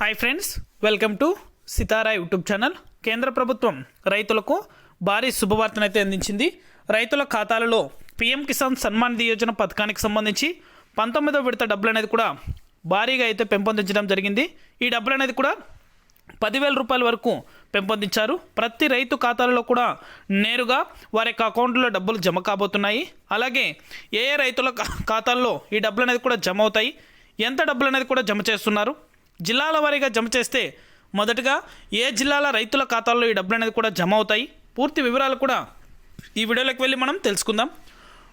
Hi friends welcome to Sitara YouTube channel కేంద్ర ప్రభుత్వం రైతులకు భారీ శుభవార్తనైతే అందించింది. రైతుల ఖాతాలలో పీఎం కిసాన్ సన్మాన్ నిధి యోజన పథకానికి సంబంధించి పంతొమ్మిదో విడత డబ్బులు అనేది కూడా భారీగా అయితే పెంపొందించడం జరిగింది. ఈ డబ్బులు అనేది కూడా పదివేల రూపాయల వరకు పెంపొందించారు. ప్రతి రైతు ఖాతాలలో కూడా నేరుగా వారి యొక్క అకౌంట్లో డబ్బులు జమ కాబోతున్నాయి. అలాగే ఏ ఏ రైతుల ఖాతాల్లో ఈ డబ్బులు అనేది కూడా జమ అవుతాయి. ఎంత డబ్బులు అనేది కూడా జమ చేస్తున్నారు? జిల్లాల వారీగా జమ చేస్తే మొదటగా ఏ జిల్లాల రైతుల ఖాతాల్లో ఈ డబ్బులు అనేది కూడా జమ అవుతాయి? పూర్తి వివరాలు కూడా ఈ వీడియోలోకి వెళ్ళి మనం తెలుసుకుందాం.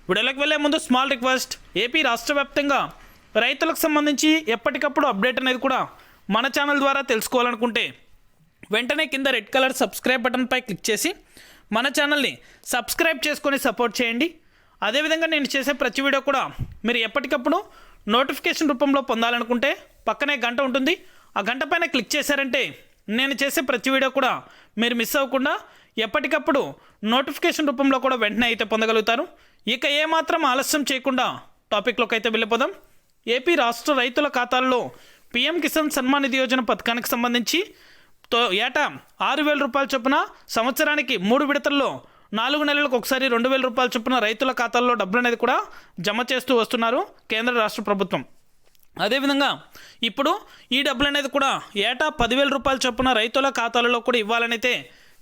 వీడియోలోకి వెళ్ళే ముందు స్మాల్ రిక్వెస్ట్ ఏపీ రాష్ట్ర వ్యాప్తంగా రైతులకు సంబంధించి ఎప్పటికప్పుడు అప్డేట్ అనేది కూడా మన ఛానల్ ద్వారా తెలుసుకోవాలనుకుంటే వెంటనే కింద రెడ్ కలర్ సబ్స్క్రైబ్ బటన్పై క్లిక్ చేసి మన ఛానల్ని సబ్స్క్రైబ్ చేసుకొని సపోర్ట్ చేయండి. అదేవిధంగా నేను చేసే ప్రతి వీడియో కూడా మీరు ఎప్పటికప్పుడు నోటిఫికేషన్ రూపంలో పొందాలనుకుంటే పక్కనే గంట ఉంటుంది. ఆ గంట పైన క్లిక్ చేశారంటే నేను చేసే ప్రతి వీడియో కూడా మీరు మిస్ అవ్వకుండా ఎప్పటికప్పుడు నోటిఫికేషన్ రూపంలో కూడా వెంటనే అయితే పొందగలుగుతారు. ఇక ఏమాత్రం ఆలస్యం చేయకుండా టాపిక్లోకి అయితే వెళ్ళిపోదాం. ఏపీ రాష్ట్ర రైతుల ఖాతాల్లో పీఎం కిసాన్ సన్మాన్ నిధి యోజన పథకానికి సంబంధించి తో ఏటా ఆరు వేల రూపాయల చొప్పున సంవత్సరానికి మూడు విడతల్లో నాలుగు నెలలకు ఒకసారి రెండు వేల రూపాయల చొప్పున రైతుల ఖాతాల్లో డబ్బులు అనేది కూడా జమ చేస్తూ వస్తున్నారు కేంద్ర రాష్ట్ర ప్రభుత్వం. అదేవిధంగా ఇప్పుడు ఈ డబ్బులు అనేది కూడా ఏటా పదివేల రూపాయల చొప్పున రైతుల ఖాతాలలో కూడా ఇవ్వాలనైతే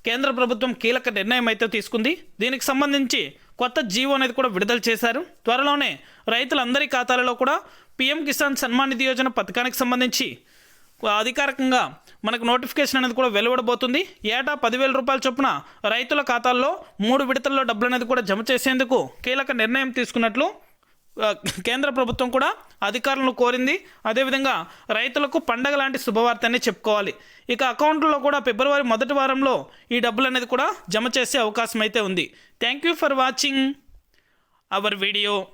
కేంద్ర ప్రభుత్వం కీలక నిర్ణయం అయితే తీసుకుంది. దీనికి సంబంధించి కొత్త జీవో అనేది కూడా విడుదల చేశారు. త్వరలోనే రైతులందరి ఖాతాలలో కూడా పీఎం కిసాన్ సన్మాన్ నిధి యోజన పథకానికి సంబంధించి అధికారికంగా మనకు నోటిఫికేషన్ అనేది కూడా వెలువడబోతుంది. ఏటా పదివేల రూపాయల చొప్పున రైతుల ఖాతాల్లో మూడు విడతల్లో డబ్బులు అనేది కూడా జమ చేసేందుకు కీలక నిర్ణయం తీసుకున్నట్లు కేంద్ర ప్రభుత్వం కూడా అధికారులను కోరింది. అదేవిధంగా రైతులకు పండగ లాంటి శుభవార్త చెప్పుకోవాలి. ఇక అకౌంట్లో కూడా ఫిబ్రవరి మొదటి వారంలో ఈ డబ్బులు అనేది కూడా జమ చేసే అవకాశం అయితే ఉంది. Thank you for watching our video